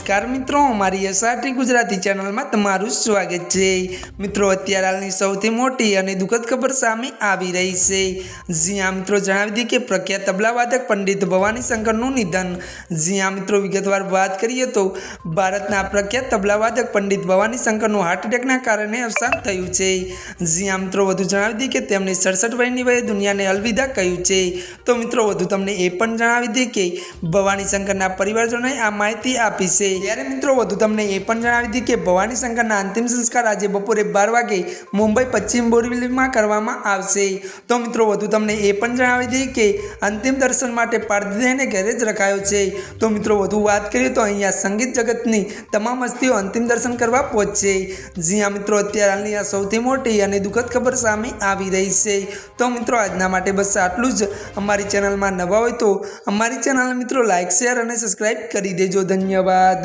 નમસ્કાર મિત્રો, અમારી એસઆરટી ગુજરાતી ચેનલમાં તમારું સ્વાગત છે. મિત્રો, અત્યારે હાલની સૌથી મોટી અને દુઃખદ ખબર સામે આવી રહી છે. જ્યાં મિત્રો, જણાવી દીધી કે પ્રખ્યાત તબલાવાદક પંડિત ભવાની શંકરનું નિધન. જ્યાં મિત્રો, વિગતવાર વાત કરીએ તો, ભારતના પ્રખ્યાત તબલાવાદક પંડિત ભવાની શંકરનું હાર્ટ એટેકના કારણે અવસાન થયું છે. જ્યાં મિત્રો, વધુ જણાવી દીધી કે તેમણે સડસઠ વયની વયે દુનિયાને અલવિદા કહ્યું છે. તો, મિત્રો, વધુ તમને એ પણ જણાવી દીધી કે ભવાની શંકરના પરિવારજનોએ આ માહિતી આપી છે. ત્યારે મિત્રો વધુ તમને એ પણ જણાવી દઈએ કે ભવાની શંકરના અંતિમ સંસ્કાર આજે બપોરે બાર વાગે મુંબઈ પશ્ચિમ બોરીવલીમાં કરવામાં આવશે. તો મિત્રો વધુ તમને એ પણ જણાવી દઈએ કે અંતિમ દર્શન માટે પારદીને ઘરે જ રખાયો છે. તો મિત્રો વધુ વાત કરીએ તો અહીંયા સંગીત જગતની તમામ હસ્તીઓ અંતિમ દર્શન કરવા પહોંચશે. જ્યાં મિત્રો, અત્યારે હાલની આ સૌથી મોટી અને દુઃખદ ખબર સામે આવી રહી છે. તો મિત્રો, આજના માટે બસ આટલું જ. અમારી ચેનલમાં નવા હોય તો અમારી ચેનલ મિત્રો લાઇક શેર અને સબસ્ક્રાઈબ કરી દેજો. ધન્યવાદ.